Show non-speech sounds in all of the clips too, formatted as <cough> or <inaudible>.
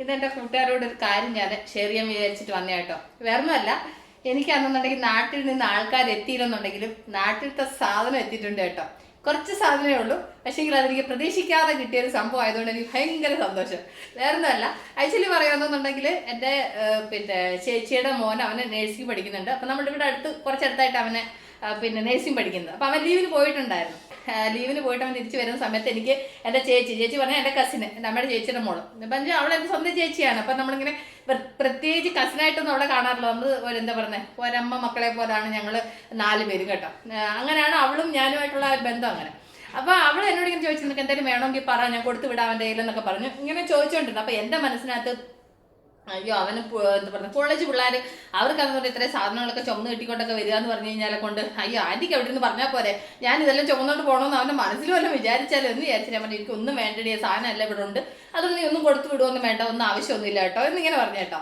ഇതെന്റെ കൂട്ടുകാരോട് ഒരു കാര്യം ഞാൻ ഷെയർ ചെയ്യാൻ വിചാരിച്ചിട്ട് വന്നേ കേട്ടോ. വേറൊന്നുമല്ല എനിക്കാണെന്നുണ്ടെങ്കിൽ നാട്ടിൽ നിന്ന് ആൾക്കാർ എത്തിയില്ലെന്നുണ്ടെങ്കിലും നാട്ടിലത്തെ സാധനം എത്തിയിട്ടുണ്ട് കേട്ടോ. കുറച്ച് സാധനമേ ഉള്ളൂ. പക്ഷേങ്കിൽ അതെനിക്ക് പ്രതീക്ഷിക്കാതെ കിട്ടിയ ഒരു സംഭവം ആയതുകൊണ്ട് എനിക്ക് ഭയങ്കര സന്തോഷം. വേറൊന്നുമല്ല ആക്ച്വലി പറയുകയാണെന്നുണ്ടെങ്കിൽ എന്റെ പിന്നെ ചേച്ചിയുടെ മോൻ അവനെ നേഴ്സിംഗ് പഠിക്കുന്നുണ്ട്. അപ്പം നമ്മുടെ ഇവിടെ അടുത്ത് കുറച്ചടുത്തായിട്ട് അവനെ പിന്നെ നേഴ്സിംഗ് പഠിക്കുന്നത് അപ്പം അവൻ ലീവിന് പോയിട്ടുണ്ടായിരുന്നു. ലീവിന് പോയിട്ട് അവൻ തിരിച്ചു വരുന്ന സമയത്ത് എനിക്ക് എന്റെ ചേച്ചി ചേച്ചി പറഞ്ഞാൽ എന്റെ കസിന് നമ്മുടെ ചേച്ചിയുടെ മോൾ. അപ്പം അവൾ എന്റെ സ്വന്തം ചേച്ചിയാണ്. അപ്പം നമ്മളിങ്ങനെ പ്ര- പ്രത്യേകിച്ച് കസിനായിട്ടൊന്നും അവളെ കാണാറില്ല. നമ്മൾ എന്താ പറയുന്നത് ഒരമ്മ മക്കളെ പോലാണ് ഞങ്ങൾ നാല് പേരും കേട്ടോ. അങ്ങനെയാണ് അവളും ഞാനുമായിട്ടുള്ള ബന്ധം അങ്ങനെ. അപ്പോൾ അവൾ എന്നോട് ഇങ്ങനെ ചോദിച്ചു നിനക്ക് എന്തെങ്കിലും വേണമെങ്കിൽ പറ ഞാൻ കൊടുത്തു വിടാം അവന്റെ കയ്യിലെന്നൊക്കെ പറഞ്ഞു. ഇങ്ങനെ ചോദിച്ചുകൊണ്ടിരുന്നു അപ്പോൾ എന്റെ മനസ്സിനകത്ത് അയ്യോ അവന് എന്താ പറയുക കോളേജ് പിള്ളേർ അവർക്ക് അതുകൊണ്ട് ഇത്രയും സാധനങ്ങളൊക്കെ ചുമന്ന് കിട്ടിക്കൊണ്ടൊക്കെ വരിക എന്ന് പറഞ്ഞു കഴിഞ്ഞാൽ കൊണ്ട് അയ്യോ ആന്റിക്ക് എവിടെ നിന്ന് പറഞ്ഞാൽ പോരെ? ഞാൻ ഇതെല്ലാം ചുമന്നുകൊണ്ട് പോകണമെന്ന് അവന്റെ മനസ്സിൽ വല്ലതും വിചാരിച്ചാലും എന്ന് വിചാരിച്ചു ഞാൻ പറഞ്ഞു എനിക്ക് ഒന്നും വേണ്ടടിയ സാധനം അല്ല ഇവിടെ ഉണ്ട്. അതൊന്നും നീ ഒന്നും കൊടുത്തു വിടുമൊന്നും വേണ്ട ഒന്നും ആവശ്യമൊന്നുമില്ല കേട്ടോ എന്നിങ്ങനെ പറഞ്ഞു കേട്ടോ.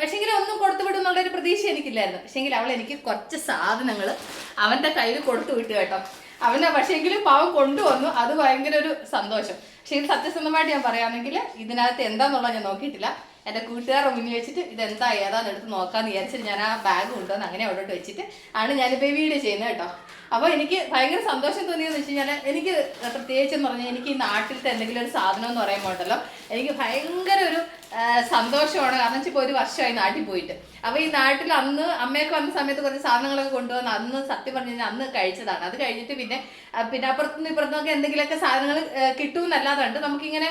പക്ഷേങ്കിൽ ഒന്നും കൊടുത്തു വിടും എന്നുള്ളൊരു പ്രതീക്ഷ എനിക്കില്ലായിരുന്നു. പക്ഷേങ്കിൽ അവൾ എനിക്ക് കുറച്ച് സാധനങ്ങൾ അവന്റെ കയ്യിൽ കൊടുത്തു വിട്ടു കേട്ടോ. അവനെ പക്ഷേങ്കിലും പാവം കൊണ്ടുവന്നു. അത് ഭയങ്കര ഒരു സന്തോഷം. പക്ഷേ സത്യസന്ധമായിട്ട് ഞാൻ പറയുകയാണെങ്കിൽ ഇതിനകത്ത് എന്താന്നുള്ളത് ഞാൻ നോക്കിയിട്ടില്ല. എന്റെ കൂട്ടുകാരുടെ മുന്നിൽ വെച്ചിട്ട് ഇതെന്താ ഏതാന്ന് എടുത്ത് നോക്കാമെന്ന് വിചാരിച്ചിട്ട് ഞാൻ ആ ബാഗ് കൊണ്ടുവന്ന് അങ്ങനെ അവിടോട്ട് വെച്ചിട്ട് ആണ് ഞാനിപ്പോൾ ഈ വീഡിയോ ചെയ്യുന്നത് കേട്ടോ. അപ്പോൾ എനിക്ക് ഭയങ്കര സന്തോഷം തോന്നിയെന്ന് വെച്ച് കഴിഞ്ഞാൽ എനിക്ക് പ്രത്യേകിച്ച് എന്ന് പറഞ്ഞാൽ എനിക്ക് ഈ നാട്ടിലത്തെ എന്തെങ്കിലും ഒരു സാധനം എന്ന് പറയുമ്പോൾ ഉണ്ടല്ലോ എനിക്ക് ഭയങ്കര ഒരു സന്തോഷമാണ്. കാരണം വെച്ചാൽ ഇപ്പോൾ ഒരു വർഷമായി നാട്ടിൽ പോയിട്ട്. അപ്പോൾ ഈ നാട്ടിൽ അന്ന് അമ്മയൊക്കെ വന്ന സമയത്ത് കുറച്ച് സാധനങ്ങളൊക്കെ കൊണ്ടുവന്ന് അന്ന് സത്യം പറഞ്ഞു കഴിഞ്ഞാൽ അന്ന് കഴിച്ചതാണ്. അത് കഴിഞ്ഞിട്ട് പിന്നെ പിന്നെ അപ്പുറത്തുനിന്ന് ഇപ്പുറത്തുനിന്നൊക്കെ എന്തെങ്കിലുമൊക്കെ സാധനങ്ങൾ കിട്ടുമെന്നല്ലാതുണ്ട് നമുക്കിങ്ങനെ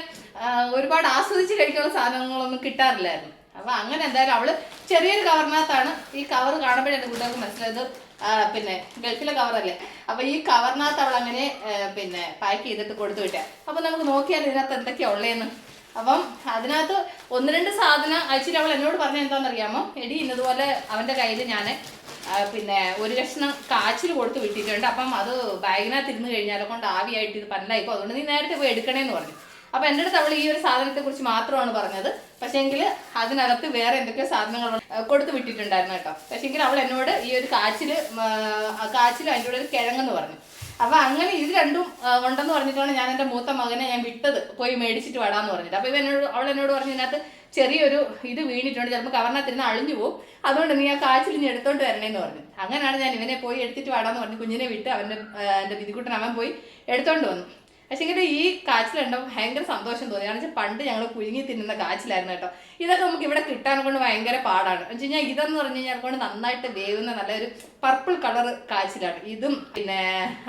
ഒരുപാട് ആസ്വദിച്ച് കഴിക്കാനുള്ള സാധനങ്ങളൊന്നും കിട്ടാറില്ലായിരുന്നു. അപ്പൊ അങ്ങനെ എന്തായാലും അവൾ ചെറിയൊരു കവറിനകത്താണ് ഈ കവർ കാണുമ്പോഴേ എന്റെ കൂട്ടുകാർക്ക് മനസ്സിലായത് പിന്നെ ഗൾഫിലെ കവറല്ലേ അപ്പൊ ഈ കവറിനകത്ത് അവൾ അങ്ങനെ പിന്നെ പാക്ക് ചെയ്തിട്ട് കൊടുത്തു വിട്ടേ. അപ്പൊ നമുക്ക് നോക്കിയാൽ ഇതിനകത്ത് എന്തൊക്കെയാ ഉള്ളേന്ന്. അപ്പം അതിനകത്ത് ഒന്ന് രണ്ട് സാധനം അയച്ചിട്ട് അവൾ എന്നോട് പറഞ്ഞ എന്താണെന്നറിയാമോ? എടി ഇന്നതുപോലെ അവന്റെ കയ്യിൽ ഞാൻ പിന്നെ ഒരു കഷ്ണം കാച്ചിൽ കൊടുത്ത് വിട്ടിട്ടുണ്ട്. അപ്പം അത് ബാഗിനകത്ത് ഇരുന്ന് കഴിഞ്ഞാലോ? കൊണ്ട് ആവിയായിട്ട് ഇത് പല്ലായിപ്പോ അതുകൊണ്ട് നീ നേരത്തെ പോയി എടുക്കണേന്ന് പറഞ്ഞു. അപ്പൊ എന്റെ അടുത്ത് അവൾ ഈ ഒരു സാധനത്തെ കുറിച്ച് മാത്രമാണ് പറഞ്ഞത്. പക്ഷേങ്കിൽ അതിനകത്ത് വേറെ എന്തൊക്കെയോ സാധനങ്ങൾ കൊടുത്തു വിട്ടിട്ടുണ്ടായിരുന്നു കേട്ടോ. പക്ഷേങ്കിൽ അവൾ എന്നോട് ഈ ഒരു കാച്ചിൽ കാച്ചിലും അതിന്റെ കൂടെ ഒരു കിഴങ്ങെന്ന് പറഞ്ഞു. അപ്പൊ അങ്ങനെ ഇത് രണ്ടും ഉണ്ടെന്ന് പറഞ്ഞിട്ടാണ് ഞാൻ എന്റെ മൂത്ത മകനെ ഞാൻ വിട്ടത്. പോയി മേടിച്ചിട്ട് വടാന്ന് പറഞ്ഞിട്ട്. അപ്പൊ ഇവനോട് അവൾ എന്നോട് പറഞ്ഞു ഇതിനകത്ത് ചെറിയൊരു ഇത് വീണിട്ടുണ്ട്. ചിലപ്പോൾ കവറിനകത്തിരുന്ന് അഴിഞ്ഞു പോകും അതുകൊണ്ട് നീ ആ കാച്ചിൽ നീ എടുത്തോണ്ട് വരണേന്ന് പറഞ്ഞു. അങ്ങനെയാണ് ഞാൻ ഇവനെ പോയി എടുത്തിട്ട് വാടാന്ന് പറഞ്ഞു കുഞ്ഞിനെ വിട്ട് അവന്റെ എന്റെ വിധിക്കുട്ടൻ അവൻ പോയി എടുത്തോണ്ട് വന്നു. പക്ഷേ ഇങ്ങനെ ഈ കാച്ചിലുണ്ടാവും ഭയങ്കര സന്തോഷം തോന്നി. കാരണം വെച്ചാൽ പണ്ട് ഞങ്ങൾ കുഴുങ്ങി തിന്നുന്ന കാച്ചിലായിരുന്നു കേട്ടോ. ഇതൊക്കെ നമുക്ക് ഇവിടെ കിട്ടാൻ കൊണ്ട് ഭയങ്കര പാടാണ്. എന്ന് വെച്ച് കഴിഞ്ഞാൽ ഇതെന്ന് പറഞ്ഞു കഴിഞ്ഞാൽ കൊണ്ട് നന്നായിട്ട് വേവുന്ന നല്ലൊരു പർപ്പിൾ കളർ കാച്ചിലാണ്. ഇതും പിന്നെ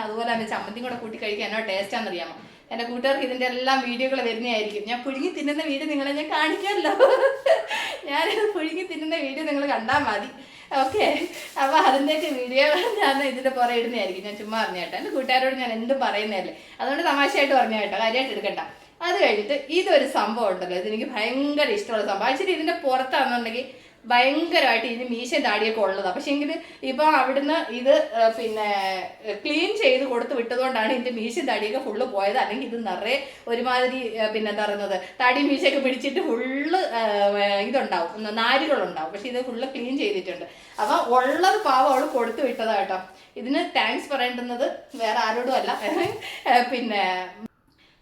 അതുപോലെ തന്നെ ചമ്മന്തിയും കൂടെ കൂട്ടി കഴിക്കാൻ എന്നോ ടേസ്റ്റാണെന്ന് അറിയാമോ? എന്റെ കൂട്ടുകാർക്ക് ഇതിന്റെ എല്ലാം വീഡിയോകൾ വരുന്നതായിരിക്കും. ഞാൻ പുഴുങ്ങി തിന്നുന്ന വീഡിയോ നിങ്ങളെ ഞാൻ കാണിക്കാമല്ലോ <laughs> ഞാൻ പുഴുങ്ങി തിന്നുന്ന വീഡിയോ നിങ്ങൾ കണ്ടാൽ മതി. ഓക്കെ. അപ്പോൾ അതിന്റെയൊക്കെ വീഡിയോ ഞാൻ ഇതിന്റെ പുറകെ ഇടുന്നതായിരിക്കും. ഞാൻ ചുമ്മാ പറഞ്ഞ കേട്ടോ. എന്റെ കൂട്ടുകാരോട് ഞാൻ എന്തും പറയുന്നതല്ലേ. അതുകൊണ്ട് തമാശയായിട്ട് പറഞ്ഞ കേട്ടോ. കാര്യമായിട്ട് എടുക്കണ്ട. അത് കഴിഞ്ഞിട്ട് ഇതൊരു സംഭവം ഉണ്ടല്ലോ. ഇതെനിക്ക് ഭയങ്കര ഇഷ്ടമുള്ള സംഭവം. ആക്ച്വലി ഇതിന്റെ പുറത്താണെന്നുണ്ടെങ്കിൽ ഭയങ്കരമായിട്ട് ഇതിന് മീശയും താടിയൊക്കെ ഉള്ളതാണ് പക്ഷെ എങ്കിൽ ഇപ്പൊ അവിടുന്ന് ഇത് പിന്നെ ക്ലീൻ ചെയ്ത് കൊടുത്ത് വിട്ടതുകൊണ്ടാണ് ഇതിന്റെ മീശയും താടിയൊക്കെ ഫുള്ള് പോയത്. അല്ലെങ്കിൽ ഇത് നിറയെ ഒരുമാതിരി പിന്നെ എന്താ പറയുന്നത് താടി മീശയൊക്കെ പിടിച്ചിട്ട് ഫുള്ള് ഇതുണ്ടാവും. നാരുകളുണ്ടാവും. പക്ഷെ ഇത് ഫുള്ള് ക്ലീൻ ചെയ്തിട്ടുണ്ട്. അപ്പം ഉള്ളത് പാവം അവൾ കൊടുത്തു വിട്ടതാട്ടോ ഇതിന് താങ്ക്സ് പറയേണ്ടുന്നത് വേറെ ആരോടും അല്ല. പിന്നെ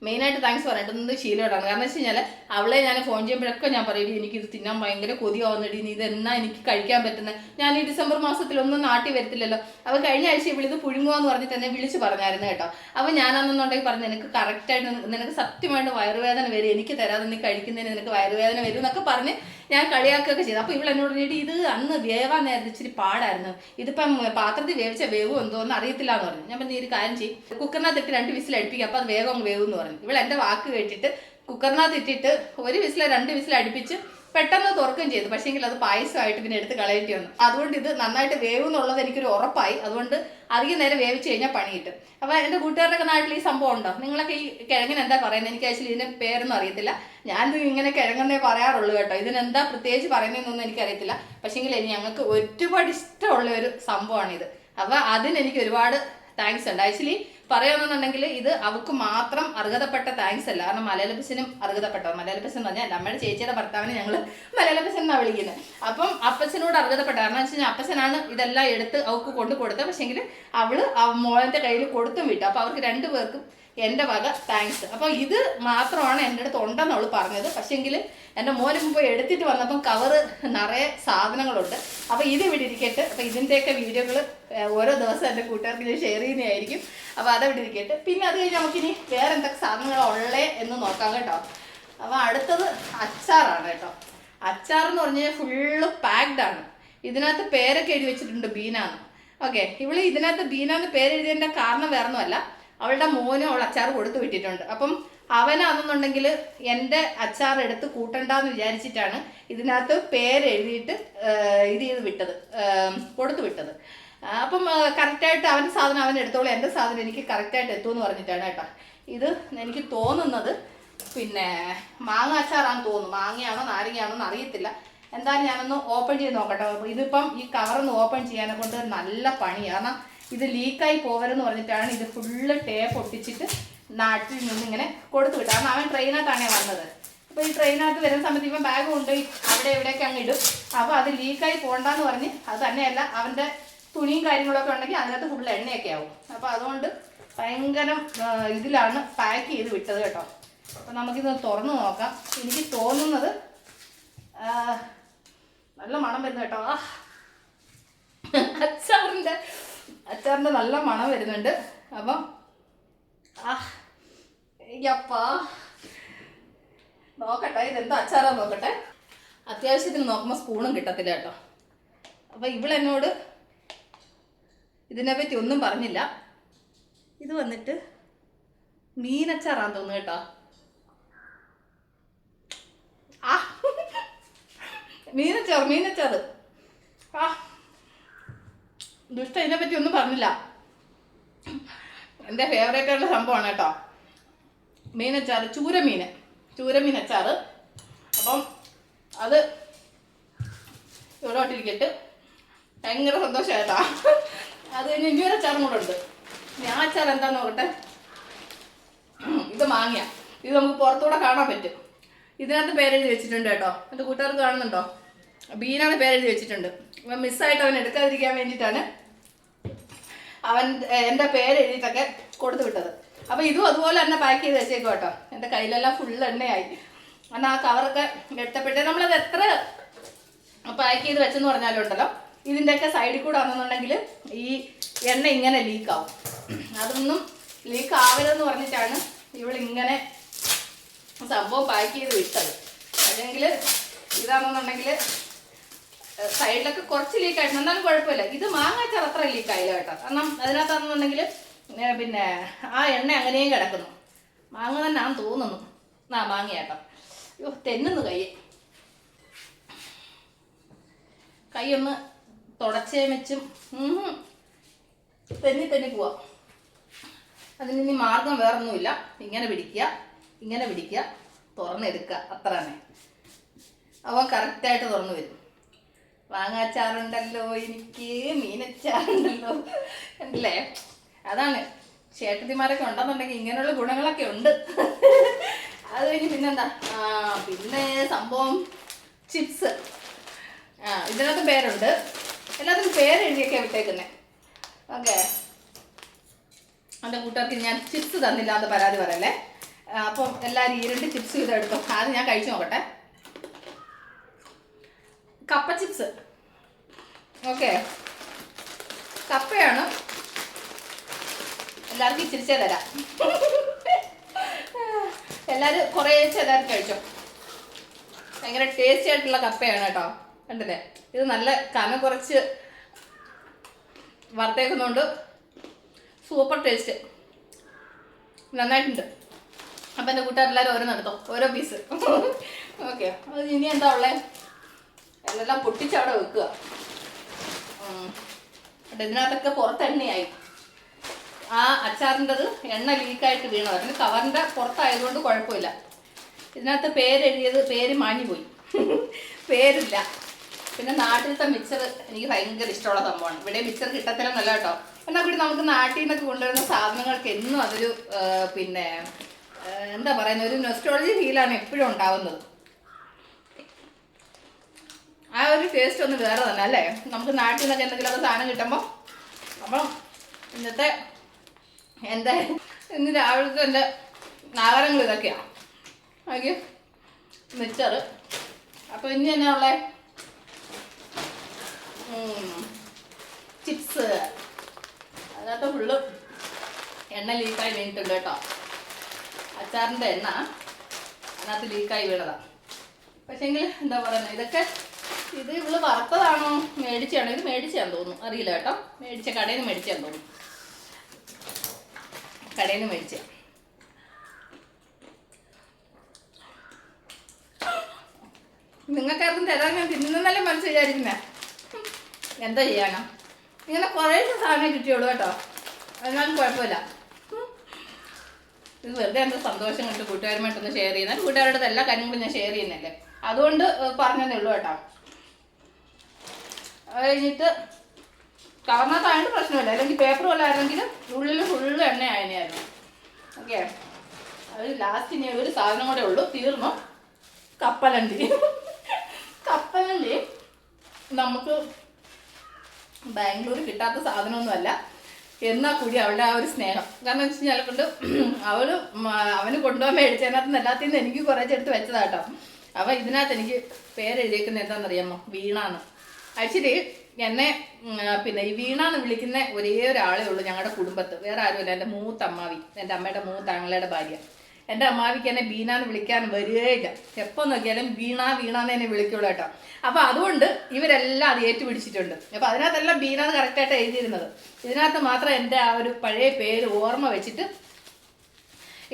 മെയിനായിട്ട് താങ്ക്സ് പറയേണ്ടത് ശീലയോടാണ് കാരണം വെച്ച് കഴിഞ്ഞാൽ അവളെ ഞാൻ ഫോൺ ചെയ്യുമ്പോഴൊക്കെ ഞാൻ പറയും എനിക്ക് ഇത് തിന്നാൻ ഭയങ്കര കൊതിയാവുന്നടി നീ ഇത് എന്നാ എനിക്ക് കഴിക്കാൻ പറ്റുന്നത് ഞാൻ ഈ ഡിസംബർ മാസത്തിലൊന്നും നാട്ടിൽ വരത്തില്ലല്ലോ. അപ്പോൾ കഴിഞ്ഞ ആഴ്ച ഇവളിത് പുഴുങ്ങുവാന്ന് പറഞ്ഞിട്ട് തന്നെ വിളിച്ച് പറഞ്ഞായിരുന്നു കേട്ടോ. അപ്പോൾ ഞാനാണെന്നുണ്ടെങ്കിൽ പറഞ്ഞു നിനക്ക് കറക്റ്റായിട്ട് നിനക്ക് സത്യമായിട്ട് വയറുവേദന വരും. എനിക്ക് തരാതെ നീ കഴിക്കുന്നതിന് നിനക്ക് വയറുവേദന വരും എന്നൊക്കെ പറഞ്ഞ് ഞാൻ കളിയാക്കുകയൊക്കെ ചെയ്തു. അപ്പോൾ ഇവൾ എന്നോട് പറഞ്ഞിട്ട് ഇത് അന്ന് വേവാൻ നേരത്തെ ഇച്ചിരി പാടായിരുന്നു. ഇതിപ്പം പാത്രത്തിൽ വേവിച്ച വേവും എന്തോ എന്ന് അറിയത്തില്ല എന്ന് പറഞ്ഞു. ഞാൻ പറഞ്ഞു "നീ ഒരു കാര്യം ചെയ്യും. കുക്കറിനകത്ത് ഇട്ട് രണ്ട് വിസിൽ അടുപ്പിക്കുക അപ്പോൾ അത് വേഗം വേവും എന്ന് പറഞ്ഞു. ഇവൾ എന്റെ വാക്ക് കേട്ടിട്ട് കുക്കറിനകത്ത് ഇട്ടിട്ട് ഒരു വിസിൽ രണ്ട് വിസിൽ അടുപ്പിച്ച് പെട്ടെന്ന് തുറക്കുകയും ചെയ്തു. പക്ഷേങ്കിൽ അത് പായസമായിട്ട് പിന്നെ എടുത്ത് കളയേണ്ടി വന്നു. അതുകൊണ്ട് ഇത് നന്നായിട്ട് വേവ് എന്നുള്ളത് എനിക്കൊരു ഉറപ്പായി. അതുകൊണ്ട് അധികം നേരം വേവിച്ച് കഴിഞ്ഞാൽ പണി കിട്ടും അപ്പോൾ എന്റെ കൂട്ടുകാരുടെ നാട്ടിൽ ഈ സംഭവം ഉണ്ടോ? നിങ്ങളൊക്കെ ഈ കിഴങ്ങിന് എന്താ പറയുന്നത് എനിക്ക് ആക്ച്വലി ഇതിന്റെ പേരൊന്നും അറിയത്തില്ല. ഞാൻ ഇങ്ങനെ കിഴങ്ങെന്നേ പറയാറുള്ളൂ കേട്ടോ. ഇതിനെന്താ പ്രത്യേകിച്ച് പറയുന്നതെന്നൊന്നും എനിക്കറിയത്തില്ല. പക്ഷേങ്കിൽ ഞങ്ങൾക്ക് ഒരുപാട് ഇഷ്ടമുള്ള ഒരു സംഭവമാണിത്. അപ്പോൾ അതിന് എനിക്ക് ഒരുപാട് താങ്ക്സ് ഉണ്ട്. ആക്ച്വലി പറയുകയാണെന്നുണ്ടെങ്കിൽ ഇത് അവൾക്ക് മാത്രം അർഹതപ്പെട്ട താങ്ക്സ് അല്ല. കാരണം മലയാളപ്പച്ചനും അർഹതപ്പെട്ടത് മലയാളപ്പച്ചൻ എന്ന് പറഞ്ഞാൽ നമ്മുടെ ചേച്ചിയുടെ ഭർത്താവിനെ ഞങ്ങൾ മലയാളപ്പച്ചൻ എന്നാണ് വിളിക്കുന്നത് അപ്പം അപ്പച്ചനോട് അർഹതപ്പെട്ട കാരണം വെച്ച് കഴിഞ്ഞാൽ അപ്പച്ചനാണ് ഇതെല്ലാം എടുത്ത് അവൾക്ക് കൊണ്ടു കൊടുത്തത്. പക്ഷേങ്കിൽ അവൾ ആ മോളന്റെ കയ്യിൽ കൊടുത്തും വിട്ടു. അപ്പൊ അവർക്ക് രണ്ടു പേർക്കും എന്റെ വക താങ്ക്സ് അപ്പോൾ ഇത് മാത്രമാണ് എന്റെ അടുത്ത് ഉണ്ടെന്ന് അവൾ പറഞ്ഞത്. പക്ഷേങ്കിൽ എന്റെ മോന് മുമ്പ് എടുത്തിട്ട് വന്നപ്പം കവറ് നിറയെ സാധനങ്ങളുണ്ട്. അപ്പോൾ ഇത് ഇവിടെ ഇരിക്കട്ടെ. അപ്പോൾ ഇതിന്റെയൊക്കെ വീഡിയോകൾ ഓരോ ദിവസം എന്റെ കൂട്ടുകാർക്ക് ഞാൻ ഷെയർ ചെയ്യുന്നതായിരിക്കും. അപ്പോൾ അതവിടെ ഇരിക്കട്ടെ. പിന്നെ അത് കഴിഞ്ഞ് നമുക്കിനി വേറെ എന്തൊക്കെ സാധനങ്ങളുള്ളേ എന്ന് നോക്കാം കേട്ടോ. അപ്പോൾ അടുത്തത് അച്ചാറാണ് കേട്ടോ. അച്ചാർ എന്ന് പറഞ്ഞാൽ ഫുള്ള് പാക്ഡ് ആണ്. ഇതിനകത്ത് പേരൊക്കെ എഴുതി വെച്ചിട്ടുണ്ട് ബീനാന്ന് ഓക്കെ ഇവൾ ഇതിനകത്ത് ബീനാന്ന് പേരെഴുതിയതിന്റെ കാരണം വേറൊന്നുമല്ല അവളുടെ മോനും അവൾ അച്ചാർ കൊടുത്തു വിട്ടിട്ടുണ്ട്. അപ്പം അവനാണെന്നുണ്ടെങ്കിൽ എന്റെ അച്ചാർ എടുത്ത് കൂട്ടണ്ടെന്ന് വിചാരിച്ചിട്ടാണ് ഇതിനകത്ത് പേരെഴുതിയിട്ട് ഇത് ചെയ്ത് വിട്ടത്. കൊടുത്തു വിട്ടത്. അപ്പം കറക്റ്റായിട്ട് അവന്റെ സാധനം അവൻ എടുത്തോളൂ. എന്റെ സാധനം എനിക്ക് കറക്റ്റായിട്ട് എത്തുമെന്ന് പറഞ്ഞിട്ടാണ് കേട്ടോ. ഇത് എനിക്ക് തോന്നുന്നത് പിന്നെ മാങ്ങ അച്ചാറാന്ന് തോന്നുന്നു. മാങ്ങയാണോ നാരങ്ങയാണോ എന്ന് അറിയത്തില്ല. എന്തായാലും ഞാനൊന്ന് ഓപ്പൺ ചെയ്ത് നോക്കട്ടെ. ഇതിപ്പം ഈ കവറൊന്ന് ഓപ്പൺ ചെയ്യാനെ കൊണ്ട് നല്ല പണിയാണ് കാരണം ഇത് ലീക്കായി പോകരുതെന്ന് പറഞ്ഞിട്ടാണ് ഇത് ഫുള്ള് ടേപ്പ് ഒട്ടിച്ചിട്ട് നാട്ടിൽ നിന്ന് ഇങ്ങനെ കൊടുത്തു വിട്ടു കാരണം അവൻ ട്രെയിനകത്താണേ വന്നത്. അപ്പോൾ ഈ ട്രെയിനകത്ത് വരുന്ന സമയത്ത് ഇപ്പം ബാഗ് കൊണ്ടുപോയി അവിടെ എവിടെയൊക്കെ അങ്ങ് ഇടും. അപ്പോൾ അത് ലീക്കായി പോകണ്ടെന്ന് പറഞ്ഞ് അത് തന്നെയല്ല അവന്റെ തുണിയും കാര്യങ്ങളൊക്കെ ഉണ്ടെങ്കിൽ അതിനകത്ത് ഫുള്ള് എണ്ണയൊക്കെ ആവും. അപ്പോൾ അതുകൊണ്ട് ഭയങ്കര ഇതിലാണ് പാക്ക് ചെയ്ത് വിട്ടത് കേട്ടോ. അപ്പോൾ നമുക്കിത് തുറന്നു നോക്കാം. എനിക്ക് തോന്നുന്നത് നല്ല മണം വരുന്നു കേട്ടോ. ആ അച്ചാറിന്റെ അച്ചാറിന്റെ നല്ല മണം വരുന്നുണ്ട്. അപ്പം ആ അയ്യപ്പാ. നോക്കട്ടെ ഇതെന്താ അച്ചാറാ നോക്കട്ടെ. അത്യാവശ്യത്തിന് നോക്കുമ്പോൾ സ്പൂണും കിട്ടത്തില്ല കേട്ടോ. അപ്പം ഇവളെന്നോട് ഇതിനെപ്പറ്റി ഒന്നും പറഞ്ഞില്ല. ഇത് വന്നിട്ട് മീനച്ചാറാന്ന് തോന്നുന്നു കേട്ടോ. ആ മീനച്ചാറ് മീനച്ചാറ് ആ ദുഷ്ട ഇതിനെപ്പറ്റി ഒന്നും പറഞ്ഞില്ല. എന്റെ ഫേവറേറ്റ് ആയിട്ടുള്ള സംഭവമാണ് കേട്ടോ. മീനച്ചാറ് ചൂരമീൻ ചൂരമീൻ അച്ചാറ് അപ്പം അത് ഇവിടോട്ടിരിക്കട്ട് ഭയങ്കര സന്തോഷമായിട്ടാ അത് കഴിഞ്ഞ് ഇനിയൊരു അച്ചാറും കൂടെ ഉണ്ട്. ആ അച്ചാർ എന്താന്ന് നോക്കട്ടെ? ഇത് മാങ്ങിയ. ഇത് നമുക്ക് പുറത്തൂടെ കാണാൻ പറ്റും. ഇതിനകത്ത് പേരെഴുതി വെച്ചിട്ടുണ്ട് കേട്ടോ. എന്റെ കൂട്ടുകാർക്ക് കാണുന്നുണ്ടോ? ബീനാണ് പേരെഴുതി വെച്ചിട്ടുണ്ട്. അപ്പം മിസ്സായിട്ട് അവൻ എടുക്കാതിരിക്കാൻ വേണ്ടിയിട്ടാണ് അവൻ എന്റെ പേര് എഴുതിയിട്ടൊക്കെ കൊടുത്തു വിട്ടത്. അപ്പോൾ ഇതും അതുപോലെ തന്നെ പാക്ക് ചെയ്ത് വെച്ചേക്കും കേട്ടോ. എന്റെ കയ്യിലെല്ലാം ഫുൾ എണ്ണയായി. എന്നാൽ ആ കവറൊക്കെ എടുത്തപ്പെട്ടേ നമ്മളത് എത്ര പാക്ക് ചെയ്ത് വെച്ചെന്ന് പറഞ്ഞാലും ഉണ്ടല്ലോ. ഇതിന്റെയൊക്കെ സൈഡിൽ കൂടെ ആണെന്നുണ്ടെങ്കിൽ ഈ എണ്ണ ഇങ്ങനെ ലീക്കാവും അതൊന്നും ലീക്ക് ആവരുതെന്ന് പറഞ്ഞിട്ടാണ് ഇവളിങ്ങനെ സംഭവം പാക്ക് ചെയ്ത് വിട്ടത്. അല്ലെങ്കിൽ ഇതാണെന്നുണ്ടെങ്കിൽ സൈഡിലൊക്കെ കുറച്ച് ലീക്ക് ആയിരുന്നു എന്നാലും കുഴപ്പമില്ല. ഇത് മാങ്ങാച്ചാർ അത്ര ലീക്ക് ആയില്ല കേട്ടോ. കാരണം അതിനകത്താണെന്നുണ്ടെങ്കിൽ പിന്നെ ആ എണ്ണ അങ്ങനെയും കിടക്കുന്നു. മാങ്ങ തന്നെ ആണെന്ന് തോന്നുന്നു. ആ മാങ്ങ കേട്ടോ അയ്യോ തെന്നുന്നു കൈ. കൈ ഒന്ന് തുടച്ചേ മെച്ചും തെന്നി തെന്നി പോവാ. അതിന് ഇനി മാർഗം വേറൊന്നുമില്ല. ഇങ്ങനെ പിടിക്കുക ഇങ്ങനെ പിടിക്കുക തുറന്നെടുക്കുക. അത്ര തന്നെ അവൻ കറക്റ്റായിട്ട് തുറന്നു വരും. മാങ്ങാച്ചാറുണ്ടല്ലോ എനിക്ക് മീനച്ചാറുണ്ടല്ലോ. അല്ലേ അതാണ്. ചേട്ടത്തിമാരൊക്കെ ഉണ്ടെന്നുണ്ടെങ്കിൽ ഇങ്ങനെയുള്ള ഗുണങ്ങളൊക്കെ ഉണ്ട്. അത് കഴിഞ്ഞ് പിന്നെന്താ? ആ പിന്നെ സംഭവം ചിപ്സ്. ആ ഇതിനകത്ത് പേരുണ്ട്. എല്ലാത്തിനും പേര് എഴുതിയൊക്കെ വിട്ടേക്കുന്നേ. ഓക്കെ. എന്റെ കൂട്ടുകാർക്ക് ഞാൻ ചിപ്സ് തന്നില്ല എന്ന് പരാതി പറയല്ലേ? അപ്പം എല്ലാവരും ഈ രണ്ട് ചിപ്സ് ഇത് എടുത്തു. അത് ഞാൻ കഴിച്ചു നോക്കട്ടെ. കപ്പ ചിപ്സ് ഓക്കെ. കപ്പയാണ്. എല്ലാവർക്കും ഇച്ചിരിച്ചേ തരാം. എല്ലാവരും കുറേ എല്ലാവരും കഴിച്ചോ. ഭയങ്കര ടേസ്റ്റി ആയിട്ടുള്ള കപ്പയാണ് കേട്ടോ. കണ്ടില്ലേ? ഇത് നല്ല കനം കുറച്ച് വറുത്തേക്കുന്നുണ്ട് സൂപ്പർ ടേസ്റ്റ് നന്നായിട്ടുണ്ട്. അപ്പം എന്റെ കൂട്ടുകാരെല്ലാവരും ഓരോ നടത്തും ഓരോ പീസ് ഓക്കെ അത് ഇനി എന്താ ഉള്ളത് എല്ലാം പൊട്ടിച്ചവിടെ വെക്കുക. ഇതിനകത്തൊക്കെ പുറത്തെണ്ണയായി ആ അച്ചാറിന്റെത് എണ്ണ ലീക്കായിട്ട് വീണതായിരുന്നു കവറിന്റെ പുറത്തായതുകൊണ്ട് കുഴപ്പമില്ല. ഇതിനകത്ത് പേരെഴുതിയത് പേര് മാഞ്ഞുപോയി. പേരില്ല. പിന്നെ നാട്ടിലത്തെ മിക്സർ എനിക്ക് ഭയങ്കര ഇഷ്ടമുള്ള സംഭവമാണ്. ഇവിടെ മിക്സർ കിട്ടത്തില്ലെന്നല്ല കേട്ടോ. എന്നാൽ പിന്നെ നമുക്ക് നാട്ടിൽ നിന്നൊക്കെ കൊണ്ടുവരുന്ന സാധനങ്ങൾക്ക് എന്നും അതൊരു പിന്നെ എന്താ പറയുന്ന ഒരു നെസ്റ്റോളജി ഫീലാണ് എപ്പോഴും ഉണ്ടാവുന്നത്. ആ ഒരു ടേസ്റ്റ് ഒന്ന് വേറെ തന്നെ അല്ലേ? നമുക്ക് നാട്ടിൽ നിന്നൊക്കെ എന്തെങ്കിലുമൊക്കെ സാധനം കിട്ടുമ്പോൾ അപ്പം ഇന്നത്തെ എന്താ ഇന്ന് രാവിലത്തെ എന്റെ നാഗരങ്ങൾ ഇതൊക്കെയാണ് ഓക്കെ മിച്ചറ്. അപ്പോൾ ഇനി എന്നാ ഉള്ളേ? ചിപ്സ്. അതിനകത്ത് ഫുള്ള് എണ്ണ ലീക്കായി വീണിട്ടുണ്ട് കേട്ടോ. അച്ചാറിന്റെ എണ്ണ അതിനകത്ത് ലീക്കായി വീണതാ. പക്ഷേങ്കിൽ എന്താ പറയുന്നത് ഇതൊക്കെ ഇത് ഇവൾ വറുത്തതാണോ മേടിച്ചാണോ ഇത് മേടിച്ചാന്ന് തോന്നുന്നു. അറിയില്ല കേട്ടോ. മേടിച്ച കടയിൽ നിന്ന് മേടിച്ചാന്ന് തോന്നുന്നു. കടയിൽ നിന്ന് മേടിച്ച നിങ്ങൾക്കാർക്കും തരാൻ ഞാൻ തിന്നുന്നല്ലേ മനസ്സ് വിചാരിക്കുന്നേ? എന്താ ചെയ്യാനോ? ഇങ്ങനെ കുറേ സാധനം കിട്ടിയുള്ളൂ കേട്ടോ. എന്നാലും കുഴപ്പമില്ല. ഇത് വെറുതെ എന്താ സന്തോഷം കിട്ടും കൂട്ടുകാരുമായിട്ടൊന്ന് ഷെയർ ചെയ്യുന്നത് കൂട്ടുകാരുടെ എല്ലാ കാര്യങ്ങളും ഞാൻ ഷെയർ ചെയ്യുന്നല്ലേ അതുകൊണ്ട് പറഞ്ഞതേ ഉള്ളൂ കേട്ടോ. കഴിഞ്ഞിട്ട് കവർന്നതായത് പ്രശ്നമില്ല. അല്ലെങ്കിൽ പേപ്പർ പോലെ ആയിരുന്നെങ്കിൽ ഉള്ളിൽ ഫുള്ള് എണ്ണ ആയതിനായിരുന്നു ഓക്കെ അത് ലാസ്റ്റ് ഇനി ഒരു സാധനം കൂടെ ഉള്ളൂ. തീർന്നു? കപ്പലണ്ടി. കപ്പലണ്ടി നമുക്ക് ബാംഗ്ലൂർ കിട്ടാത്ത സാധനമൊന്നുമല്ല. എന്നാൽ കൂടി അവളുടെ ആ ഒരു സ്നേഹം. കാരണം വെച്ച് കഴിഞ്ഞാൽ കൊണ്ട് അവൾ അവന് കൊണ്ടുപോകാൻ മേടിച്ചതിനകത്ത് നിന്ന് എല്ലാത്തിൽ നിന്ന് എനിക്ക് കുറേ ചേർത്ത് വെച്ചതാട്ടോ അപ്പം ഇതിനകത്ത് എനിക്ക് പേരെഴുതിയേക്കുന്നത് എന്താണെന്നറിയാമോ? വീണാന്ന്. ആക്ച്വലി എന്നെ പിന്നെ ഈ വീണാന്ന് വിളിക്കുന്ന ഒരേ ഒരാളേ ഉള്ളൂ ഞങ്ങളുടെ കുടുംബത്ത്. വേറെ ആരുമില്ല. എന്റെ മൂത്തമ്മാവി. എന്റെ അമ്മയുടെ മൂത്ത ആങ്ങളയുടെ ഭാര്യ. എന്റെ അമ്മാവിക്ക് എന്നെ ബീനാന്ന് വിളിക്കാൻ വരികയില്ല. എപ്പോൾ നോക്കിയാലും വീണ എന്ന് എന്നെ വിളിക്കുള്ളൂ കേട്ടോ. അപ്പോൾ അതുകൊണ്ട് ഇവരെല്ലാം അത് ഏറ്റുപിടിച്ചിട്ടുണ്ട്. അപ്പോൾ അതിനകത്തെല്ലാം ബീനാന്ന് കറക്റ്റായിട്ട് എഴുതിയിരുന്നത്. ഇതിനകത്ത് മാത്രം എന്റെ ആ ഒരു പഴയ പേര് ഓർമ്മ വെച്ചിട്ട്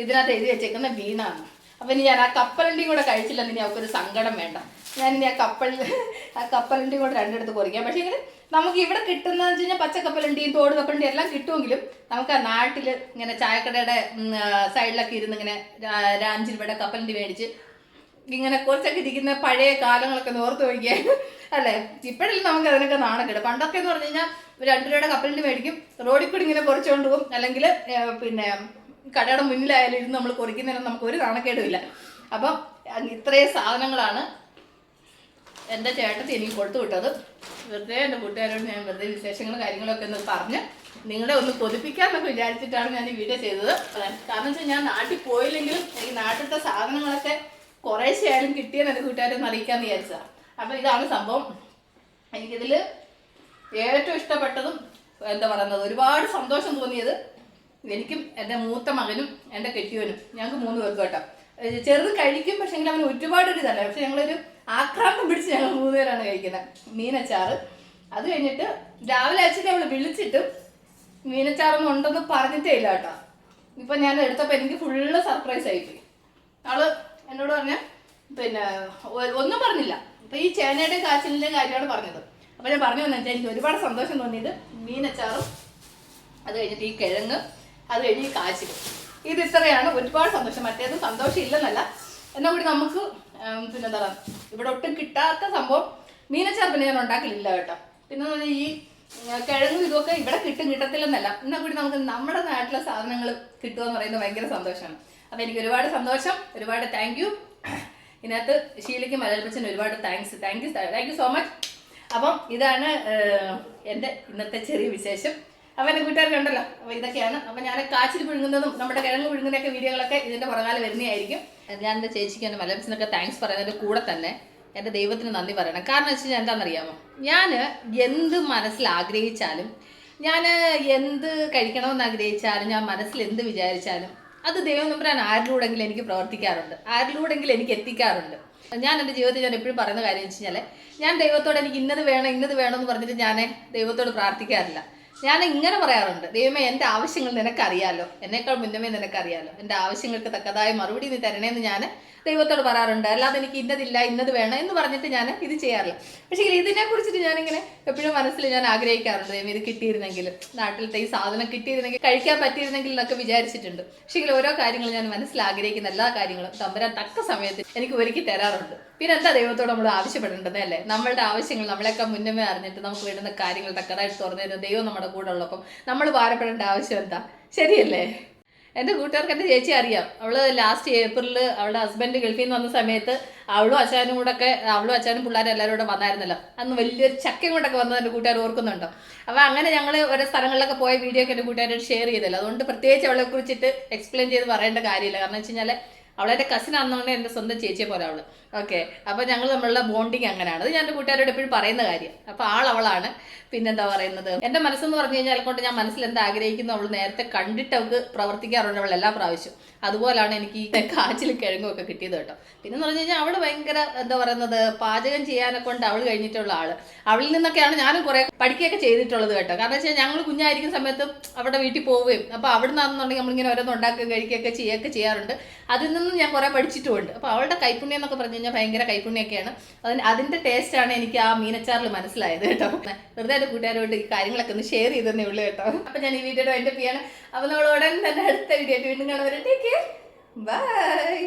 ഇതിനകത്ത് എഴുതി വെച്ചേക്കുന്ന വീണാണ് അപ്പം ഇനി ഞാൻ ആ കപ്പലണ്ടി കൂടെ കഴിച്ചില്ല ഇനി അവൾക്കൊരു സങ്കടം വേണ്ട. ഞാൻ ഇനി ആ കപ്പൽ ആ കപ്പലണ്ടിയും കൂടെ രണ്ടിടത്ത് കുറിക്കാം പക്ഷേ ഇങ്ങനെ നമുക്ക് ഇവിടെ കിട്ടുന്നതെന്ന് വെച്ച് കഴിഞ്ഞാൽ പച്ചക്കപ്പലണ്ടിയും തോട് കപ്പലണ്ടി എല്ലാം കിട്ടുമെങ്കിലും നമുക്ക് ആ നാട്ടിൽ ഇങ്ങനെ ചായക്കടയുടെ സൈഡിലൊക്കെ ഇരുന്ന് ഇങ്ങനെ രാഞ്ചിൽ ഇവിടെ കപ്പലണ്ടി മേടിച്ച് ഇങ്ങനെ കുറച്ചൊക്കെ ഇരിക്കുന്ന പഴയ കാലങ്ങളൊക്കെ നോർത്ത് നോക്കിയാൽ അല്ലേ? ഇപ്പോഴല്ലേ നമുക്ക് അതിനൊക്കെ നാണക്കേട്. പണ്ടൊക്കെ എന്ന് പറഞ്ഞു കഴിഞ്ഞാൽ രണ്ട് രൂപയുടെ കപ്പലണ്ടി മേടിക്കും റോഡിൽ കൂടി ഇങ്ങനെ കുറച്ചുകൊണ്ട് പോകും അല്ലെങ്കിൽ പിന്നെ കടയുടെ മുന്നിലായാലും ഇരുന്ന് നമ്മൾ കുറിക്കുന്നതിനും നമുക്ക് ഒരു നാണക്കേടുമില്ല. അപ്പം ഇത്രയും സാധനങ്ങളാണ് എന്റെ ചേട്ടത്തി എനിക്ക് കൊടുത്തു വിട്ടത്. വെറുതെ എന്റെ കൂട്ടുകാരോട് ഞാൻ വെറുതെ വിശേഷങ്ങളും കാര്യങ്ങളൊക്കെ ഒന്ന് പറഞ്ഞ് നിങ്ങളെ ഒന്ന് കൊതിപ്പിക്കാമെന്നൊക്കെ വിചാരിച്ചിട്ടാണ് ഞാൻ ഈ വീഡിയോ ചെയ്തത്. കാരണം വെച്ചാൽ ഞാൻ നാട്ടിൽ പോയില്ലെങ്കിലും എനിക്ക് നാട്ടിലത്തെ സാധനങ്ങളൊക്കെ കുറേശ്ശെ ആയാലും കിട്ടിയെന്ന് എന്റെ കൂട്ടുകാരെ ഒന്ന് അറിയിക്കാമെന്ന് വിചാരിച്ചതാണ് അപ്പോൾ ഇതാണ് സംഭവം. എനിക്കിതിൽ ഏറ്റവും ഇഷ്ടപ്പെട്ടതും എന്താ പറയുന്നത് ഒരുപാട് സന്തോഷം തോന്നിയത് എനിക്കും എന്റെ മൂത്ത മകനും എന്റെ കെട്ടിയവനും ഞങ്ങൾക്ക് മൂന്ന് പേർക്ക് കേട്ടോ. ചെറുത് കഴിക്കും പക്ഷെങ്കിൽ അവന് ഒരുപാട് ഒരു ഇതല്ല. പക്ഷെ ഞങ്ങളൊരു ആക്രാന്തം പിടിച്ച് ഞങ്ങൾ മൂന്ന് പേരാണ് കഴിക്കുന്നത്. മീനച്ചാറ്. അത് കഴിഞ്ഞിട്ട് രാവിലെ അച്ഛനെ അവൾ വിളിച്ചിട്ടും മീനച്ചാറൊന്നും ഉണ്ടെന്ന് പറഞ്ഞിട്ടേ ഇല്ല കേട്ടോ. ഇപ്പം ഞാൻ എടുത്തപ്പോൾ എനിക്ക് ഫുള്ള് സർപ്രൈസ് ആയിപ്പോയി അവൾ എന്നോട് പറഞ്ഞ പിന്നെ ഒന്നും പറഞ്ഞില്ല. അപ്പൊ ഈ ചേനയുടെ കാച്ചിലിന്റെ കാര്യമാണ് പറഞ്ഞത്. അപ്പൊ ഞാൻ പറഞ്ഞു വന്നു എനിക്ക് ഒരുപാട് സന്തോഷം തോന്നിയത് മീനച്ചാറും അത് കഴിഞ്ഞിട്ട് ഈ കിഴങ്ങ് അത് കഴിഞ്ഞ് കാച്ചിലും ഇത് ഇത്രയാണ്. ഒരുപാട് സന്തോഷം. മറ്റേത് സന്തോഷം ഇല്ലെന്നല്ല എന്നാൽ കൂടി നമുക്ക് പിന്നെന്താ പറയുക ഇവിടെ ഒട്ടും കിട്ടാത്ത സംഭവം മീനച്ചാർപ്പിനെ ഞാൻ ഉണ്ടാക്കലില്ല കേട്ടോ. പിന്നെ ഈ കിഴങ്ങും ഇതൊക്കെ ഇവിടെ കിട്ടും കിട്ടത്തില്ലെന്നല്ല. എന്നാൽ കൂടി നമുക്ക് നമ്മുടെ നാട്ടിലെ സാധനങ്ങൾ കിട്ടുക എന്ന് പറയുന്നത് ഭയങ്കര സന്തോഷമാണ്. അപ്പം എനിക്ക് ഒരുപാട് സന്തോഷം. ഒരുപാട് താങ്ക് യു ഇതിനകത്ത് ഷീലയ്ക്ക് മലയാളപ്പച്ചൻ ഒരുപാട് thanks thank you thank you so much അപ്പം ഇതാണ് എന്റെ ഇന്നത്തെ ചെറിയ വിശേഷം. അപ്പം എന്റെ കൂട്ടുകാർ കണ്ടല്ലോ അപ്പോൾ ഇതൊക്കെയാണ്. അപ്പം ഞാൻ കാച്ചിൽ പിഴുങ്ങുന്നതും നമ്മുടെ കിഴങ്ങ് പിഴുങ്ങുന്നതൊക്കെ വീഡിയോകളൊക്കെ ഇതിന്റെ പുറകാലെ വരുന്നതായിരിക്കും. ഞാൻ എന്റെ ചേച്ചിക്ക് എന്റെ മലയാളത്തിനൊക്കെ താങ്ക്സ് പറയുന്നതിന്റെ കൂടെ തന്നെ. എന്റെ ദൈവത്തിന് നന്ദി പറയണം. കാരണം വെച്ച് കഴിഞ്ഞാൽ എന്താണെന്നറിയാമോ? ഞാൻ എന്ത് മനസ്സിൽ ആഗ്രഹിച്ചാലും ഞാൻ എന്ത് കഴിക്കണമെന്ന് ആഗ്രഹിച്ചാലും ഞാൻ മനസ്സിൽ എന്ത് വിചാരിച്ചാലും അത് ദൈവം നമ്പരാൻ ആരിലൂടെങ്കിലും എനിക്ക് പ്രവർത്തിക്കാറുണ്ട്. ആരിലൂടെങ്കിലും എനിക്ക് എത്തിക്കാറുണ്ട്. ഞാൻ എന്റെ ജീവിതത്തിൽ ഞാൻ എപ്പോഴും പറയുന്ന കാര്യം വെച്ച് കഴിഞ്ഞാൽ ഞാൻ ദൈവത്തോട് എനിക്ക് ഇന്നത് വേണം ഇന്നത് വേണം എന്ന് പറഞ്ഞിട്ട് ഞാൻ ദൈവത്തോട് പ്രാർത്ഥിക്കാറില്ല. ഞാൻ ഇങ്ങനെ പറയാറുണ്ട് ദൈവമേ എന്റെ ആവശ്യങ്ങൾ നിനക്കറിയാലോ. എന്നേക്കാൾ മുന്നമേ നിനക്കറിയാലോ. എന്റെ ആവശ്യങ്ങൾക്ക് തക്കതായ മറുപടി നീ തരണേന്ന് ഞാൻ ദൈവത്തോട് പറയാറുണ്ട് അല്ലാതെ എനിക്ക് ഇന്നതില്ല ഇന്നത് വേണം എന്ന് പറഞ്ഞിട്ട് ഞാൻ ഇത് ചെയ്യാറില്ല. പക്ഷേ ഇതിനെ കുറിച്ചിട്ട് ഞാനിങ്ങനെ എപ്പോഴും മനസ്സിൽ ഞാൻ ആഗ്രഹിക്കാറുണ്ട്. ഇത് കിട്ടിയിരുന്നെങ്കിൽ നാട്ടിലത്തെ ഈ സാധനം കിട്ടിയിരുന്നെങ്കിൽ കഴിക്കാൻ പറ്റിയിരുന്നെങ്കിൽ എന്നൊക്കെ വിചാരിച്ചിട്ടുണ്ട്. പക്ഷേ ഓരോ കാര്യങ്ങളും ഞാൻ മനസ്സിൽ ആഗ്രഹിക്കുന്ന എല്ലാ കാര്യങ്ങളും തമ്പരാൻ തക്ക സമയത്ത് എനിക്ക് ഒരുക്കി തരാറുണ്ട്. പിന്നെ എന്താ ദൈവത്തോട് നമ്മൾ ആവശ്യപ്പെടേണ്ടത് അല്ലേ? നമ്മളുടെ ആവശ്യങ്ങൾ നമ്മളെയൊക്കെ മുന്നമേ അറിഞ്ഞിട്ട് നമുക്ക് വേണ്ടുന്ന കാര്യങ്ങൾ തക്കതായിട്ട് തുറന്നു തരുന്ന ദൈവം നമ്മുടെ കൂടെ ഉള്ളപ്പം നമ്മൾ ഭാരപ്പെടേണ്ട ആവശ്യം എന്താ? ശരിയല്ലേ? എന്റെ കൂട്ടുകാർക്ക് എന്റെ ചേച്ചി അറിയാം. അവൾ ലാസ്റ്റ് ഏപ്രിലിൽ അവളുടെ ഹസ്ബൻഡ് ഗൾഫിൽ നിന്ന് വന്ന സമയത്ത് അവളും അച്ഛനും കൂടെ ഒക്കെ അവളും അച്ഛനും പിള്ളേരും എല്ലാവരും കൂടെ വന്നായിരുന്നല്ലോ. അന്ന് വലിയൊരു ചക്കയും കൊണ്ടൊക്കെ വന്നത് എന്റെ കൂട്ടുകാർ ഓർക്കുന്നുണ്ടോ? അപ്പോൾ അങ്ങനെ ഞങ്ങൾ ഓരോ സ്ഥലങ്ങളിലൊക്കെ പോയ വീഡിയോ ഒക്കെ എന്റെ കൂട്ടുകാരോട് ഷെയർ ചെയ്തല്ലോ. അതുകൊണ്ട് പ്രത്യേകിച്ച് അവളെ കുറിച്ചിട്ട് എക്സ്പ്ലെയിൻ ചെയ്ത് പറയേണ്ട കാര്യമില്ല. കാരണം വെച്ച് കഴിഞ്ഞാൽ കസിൻ ആണെന്നുകൊണ്ട് എന്റെ സ്വന്തം ചേച്ചിയെ പോലെ അവൾ. ഓക്കെ. അപ്പോൾ ഞങ്ങൾ നമ്മളുടെ ബോണ്ടിങ് അങ്ങനെയാണ്. അത് ഞാൻ എന്റെ കൂട്ടുകാരോട് എപ്പോഴും പറയുന്ന കാര്യം. അപ്പോൾ ആൾ അവളാണ്. പിന്നെന്താ പറയുന്നത്? എന്റെ മനസ്സെന്ന് പറഞ്ഞു കഴിഞ്ഞാൽ കൊണ്ട് ഞാൻ മനസ്സിൽ എന്താ ആഗ്രഹിക്കുന്നു അവൾ നേരത്തെ കണ്ടിട്ട് അവൾക്ക് പ്രവർത്തിക്കാറുണ്ട് അവൾ എല്ലാ പ്രാവശ്യവും അതുപോലാണ് എനിക്ക് ഈ കാച്ചിൽ കിഴങ്ങുമൊക്കെ കിട്ടിയത് കേട്ടോ. പിന്നെ എന്ന് പറഞ്ഞു കഴിഞ്ഞാൽ അവൾ ഭയങ്കര എന്താ പറയുന്നത്? പാചകം ചെയ്യാനെ കൊണ്ട് അവൾ കഴിഞ്ഞിട്ടുള്ള ആൾ. അവളിൽ നിന്നൊക്കെയാണ് ഞാനും കുറെ പഠിക്കുകയൊക്കെ ചെയ്തിട്ടുള്ളത് കേട്ടോ. കാരണം വെച്ചാൽ ഞങ്ങൾ കുഞ്ഞായിരിക്കുന്ന സമയത്ത് അവിടെ വീട്ടിൽ പോവുകയും അപ്പോൾ അവിടെ നിന്നാണെന്നുണ്ടെങ്കിൽ നമ്മളിങ്ങനെ ഓരോന്ന് ഉണ്ടാക്കുകയും കഴിക്കുകയൊക്കെ ചെയ്യുകയൊക്കെ ചെയ്യാറുണ്ട്. അതിൽ നിന്നും ഞാൻ കുറെ പഠിച്ചിട്ടുമുണ്ട്. അപ്പോൾ അവളുടെ കൈപ്പുണ്യം എന്നൊക്കെ പറഞ്ഞു കഴിഞ്ഞാൽ ഭയങ്കര കൈപ്പുണ്യൊക്കെയാണ്. അതിന് അതിന്റെ ആണ് എനിക്ക് ആ മീനച്ചാറിൽ മനസ്സിലായത് കേട്ടോ. വെറുതെ എന്റെ കൂട്ടുകാരോട് ഈ കാര്യങ്ങളൊക്കെ ഒന്ന് ഷെയർ ചെയ്തതേ ഉള്ളൂ കേട്ടോ. അപ്പോൾ ഞാൻ ഈ വീഡിയോ എന്റെ പിയാണ്. അപ്പോൾ നമ്മൾ ഉടൻ തന്നെ അടുത്ത വീഡിയോ വീണ്ടും കാണാൻ ടേക്ക് കെയർ ബൈ